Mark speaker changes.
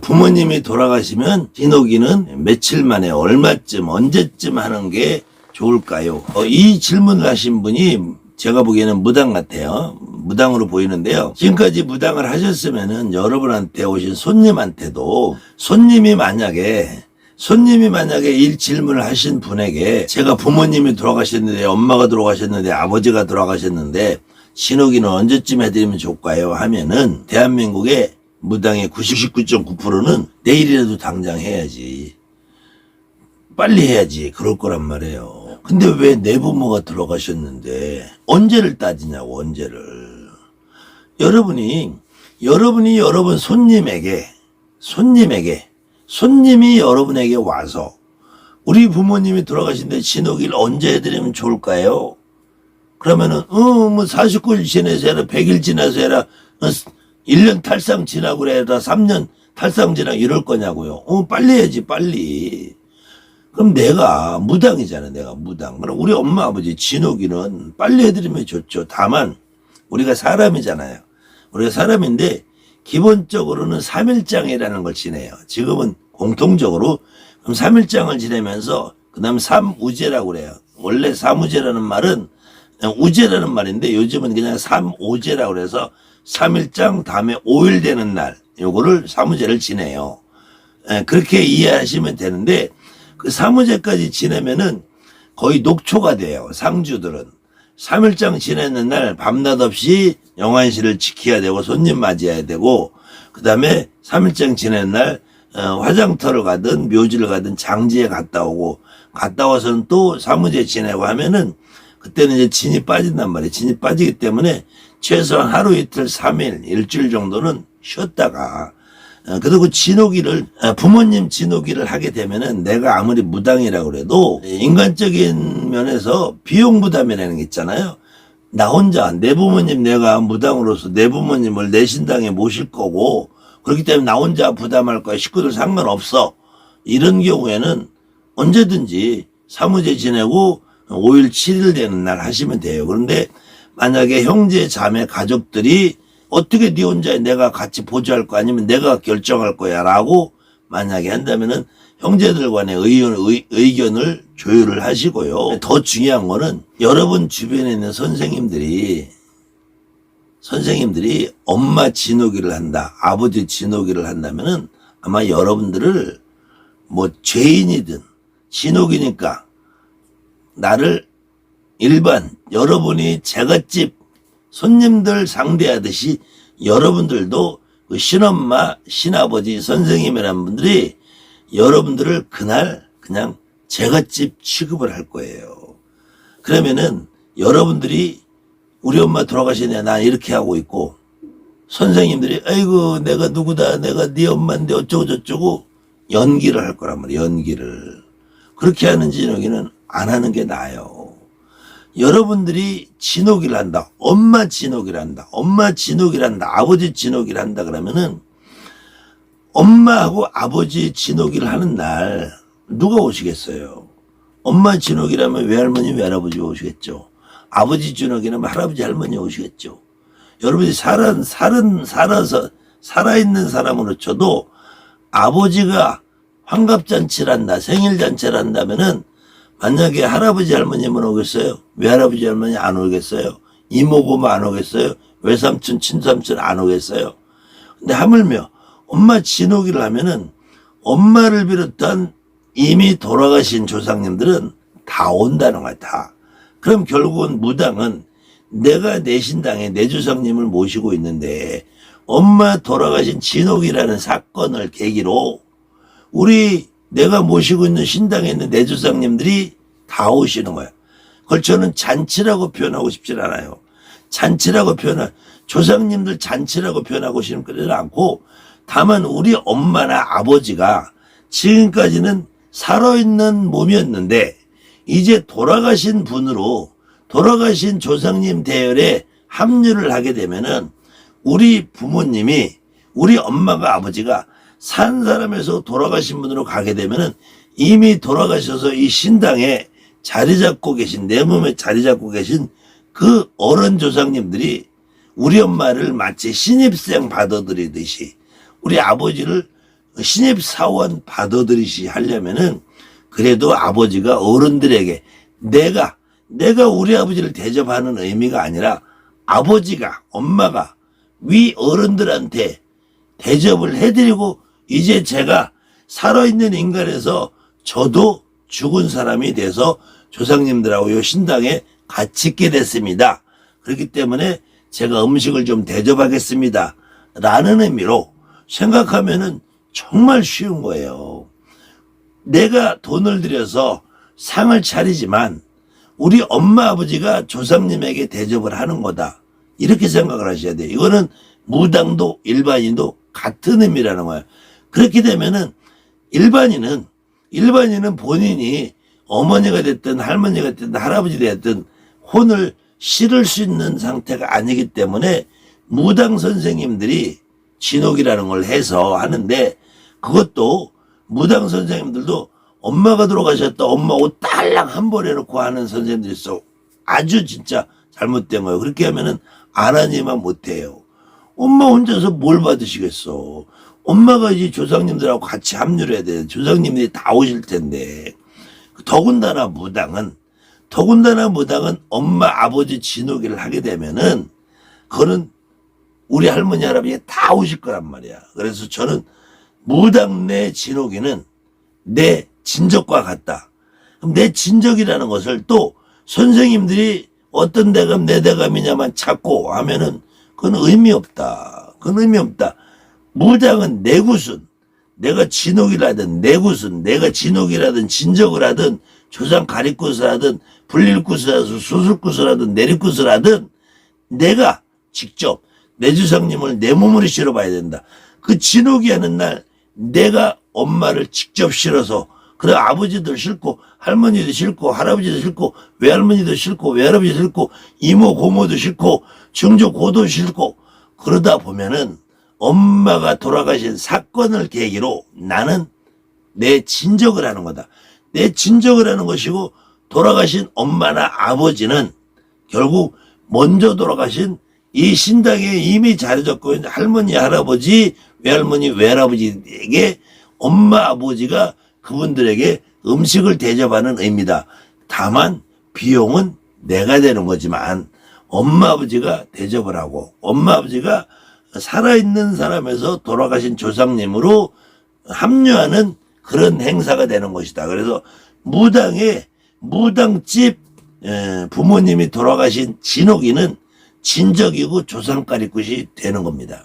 Speaker 1: 부모님이 돌아가시면 진옥이는 며칠 만에 얼마쯤 언제쯤 하는 게 좋을까요? 어, 이 질문을 하신 분이 제가 보기에는 무당 같아요. 무당으로 보이는데요. 지금까지 무당을 하셨으면은 여러분한테 오신 손님한테도 손님이 만약에 손님이 만약에 이 질문을 하신 분에게 제가 부모님이 돌아가셨는데 엄마가 돌아가셨는데 아버지가 돌아가셨는데 신호기는 언제쯤 해드리면 좋을까요? 하면은 대한민국의 무당의 99.9%는 내일이라도 당장 해야지. 빨리 해야지. 그럴 거란 말이에요. 근데 왜 내 부모가 돌아가셨는데 언제를 따지냐고 언제를. 여러분이 여러분이 여러분 손님에게 손님에게 손님이 여러분에게 와서 우리 부모님이 돌아가신데 진호기를 언제 해드리면 좋을까요? 그러면은 어뭐 49일 지내서 해라 100일 지나서 해라 어, 1년 탈상 지나고 그래라 3년 탈상 지나고 이럴 거냐고요. 어 빨리 해야지 빨리. 그럼 내가 무당이잖아 내가 무당. 그럼 우리 엄마 아버지 진호기는 빨리 해드리면 좋죠. 다만 우리가 사람이잖아요. 우리가 사람인데 기본적으로는 3일장이라는 걸 지내요. 지금은 공통적으로 그럼 3일장을 지내면서 그 다음 삼우제라고 그래요. 원래 삼우제라는 말은 우제라는 말인데 요즘은 그냥 삼오제라고 그래서 3일장 다음에 5일 되는 날 요거를 사무제를 지내요. 예, 그렇게 이해하시면 되는데 그 사무제까지 지내면은 거의 녹초가 돼요. 상주들은. 3일장 지내는 날 밤낮 없이 영안실을 지켜야 되고 손님 맞이해야 되고 그 다음에 3일장 지내는 날 어, 화장터를 가든 묘지를 가든 장지에 갔다 오고 갔다 와서는 또 사무제 지내고 하면은 그때는 이제 진이 빠진단 말이에요. 진이 빠지기 때문에 최소한 하루 이틀, 3일, 일주일 정도는 쉬었다가 어, 그리고 진호기를 어, 부모님 진호기를 하게 되면은 내가 아무리 무당이라고 그래도 인간적인 면에서 비용 부담이라는 게 있잖아요. 나 혼자 내 부모님 내가 무당으로서 내 부모님을 내 신당에 모실 거고 그렇기 때문에 나 혼자 부담할 거야 식구들 상관없어 이런 경우에는 언제든지 사무제 지내고 5일 7일 되는 날 하시면 돼요. 그런데 만약에 형제 자매 가족들이 어떻게 네 혼자 내가 같이 보조할 거 아니면 내가 결정할 거야 라고 만약에 한다면은 형제들 간의 의견, 의, 의견을 조율을 하시고요. 더 중요한 거는 여러분 주변에 있는 선생님들이 선생님들이 엄마 진호기를 한다, 아버지 진호기를 한다면은 아마 여러분들을 뭐 죄인이든 진호기니까 나를 일반 여러분이 제갓집 손님들 상대하듯이 여러분들도 그 신엄마, 신아버지, 선생님이라는 분들이 여러분들을 그날 그냥 제갓집 취급을 할 거예요. 그러면은 여러분들이 우리 엄마 돌아가시네. 난 이렇게 하고 있고 선생님들이 아이고 내가 누구다. 내가 네 엄마인데 어쩌고 저쩌고 연기를 할 거란 말이에요 연기를. 그렇게 하는 진욱이는 안 하는 게 나아요 여러분들이 진옥이를 한다. 엄마 진옥이를 한다. 엄마 진옥이를 한다. 아버지 진옥이를 한다 그러면은 엄마하고 아버지 진옥이를 하는 날 누가 오시겠어요? 엄마 진옥이라면 외할머니 외할아버지 오시겠죠. 아버지 진옥이라면 할아버지 할머니 오시겠죠. 여러분이 살은 살은 살아서 살아있는 사람으로 쳐도 아버지가 생일잔치를 한다면은 만약에 할아버지 할머니만 오겠어요? 외할아버지 할머니 안 오겠어요? 이모고모 안 오겠어요? 외삼촌 친삼촌 안 오겠어요? 근데 하물며 엄마 진옥이를 하면은 엄마를 비롯한 이미 돌아가신 조상님들은 다 온다는 거야 다. 그럼 결국은 무당은 내가 내 신당에 내 조상님을 모시고 있는데 엄마 돌아가신 진옥이라는 사건을 계기로 우리 내가 모시고 있는 신당에 있는 내 조상님들이 다 오시는 거야. 그걸 저는 잔치라고 표현하고 싶진 않아요. 잔치라고 표현할 조상님들 잔치라고 표현하고 싶지는 않고 다만 우리 엄마나 아버지가 지금까지는 살아있는 몸이었는데 이제 돌아가신 분으로 돌아가신 조상님 대열에 합류를 하게 되면은 우리 부모님이 우리 엄마가 아버지가 산 사람에서 돌아가신 분으로 가게 되면은 이미 돌아가셔서 이 신당에 자리 잡고 계신 내 몸에 자리 잡고 계신 그 어른 조상님들이 우리 엄마를 마치 신입생 받아들이듯이 우리 아버지를 신입사원 받아들이시 하려면은 그래도 아버지가 어른들에게 내가 내가 우리 아버지를 대접하는 의미가 아니라 아버지가 엄마가 위 어른들한테 대접을 해드리고 이제 제가 살아있는 인간에서 저도 죽은 사람이 돼서 조상님들하고 요 신당에 같이 있게 됐습니다. 그렇기 때문에 제가 음식을 좀 대접하겠습니다. 라는 의미로 생각하면은 정말 쉬운 거예요. 내가 돈을 들여서 상을 차리지만 우리 엄마 아버지가 조상님에게 대접을 하는 거다. 이렇게 생각을 하셔야 돼요. 이거는 무당도 일반인도 같은 의미라는 거예요. 그렇게 되면은 일반인은 일반인은 본인이 어머니가 됐든 할머니가 됐든 할아버지 됐든 혼을 실을 수 있는 상태가 아니기 때문에 무당 선생님들이 진옥이라는 걸 해서 하는데 그것도 무당 선생님들도 엄마가 돌아가셨다 엄마 옷 딸랑 한 벌 해놓고 하는 선생님들이 있어. 아주 진짜 잘못된 거예요. 그렇게 하면은 안 하니만 못해요. 엄마 혼자서 뭘 받으시겠어 엄마가 이제 조상님들하고 같이 합류를 해야 돼 조상님들이 다 오실 텐데 더군다나 무당은 더군다나 무당은 엄마 아버지 진옥이를 하게 되면은 그거는 우리 할머니 할아버지 다 오실 거란 말이야. 그래서 저는 무당 내 진옥이는 내 진적과 같다. 그럼 내 진적이라는 것을 또 선생님들이 어떤 대감 내 대감이냐만 찾고 하면은 그건 의미 없다. 그건 의미 없다. 무당은 내구순. 내가 진옥이라든 내구순, 내가 진옥이라든 진적을 하든 조상 가리굿을 하든 불릴굿을 하든 수술굿을 하든 내리굿을 하든 내가 직접 내 주상님을 내 몸으로 실어봐야 된다. 그 진옥이 하는 날 내가 엄마를 직접 실어서 그래 아버지도 싫고 할머니도 싫고 할아버지도 싫고 외할머니도 싫고 외할아버지도 싫고 이모 고모도 싫고 증조 고도 싫고 그러다 보면은 엄마가 돌아가신 사건을 계기로 나는 내 진적을 하는 거다. 내 진적을 하는 것이고 돌아가신 엄마나 아버지는 결국 먼저 돌아가신 이 신당에 이미 자리잡고 있는 할머니, 할아버지, 외할머니, 외할아버지에게 엄마, 아버지가 그분들에게 음식을 대접하는 의미다. 다만 비용은 내가 되는 거지만 엄마, 아버지가 대접을 하고 엄마, 아버지가 살아있는 사람에서 돌아가신 조상님으로 합류하는 그런 행사가 되는 것이다. 그래서 무당의 무당집 에, 부모님이 돌아가신 진옥이는 진적이고 조상가리굿이 되는 겁니다.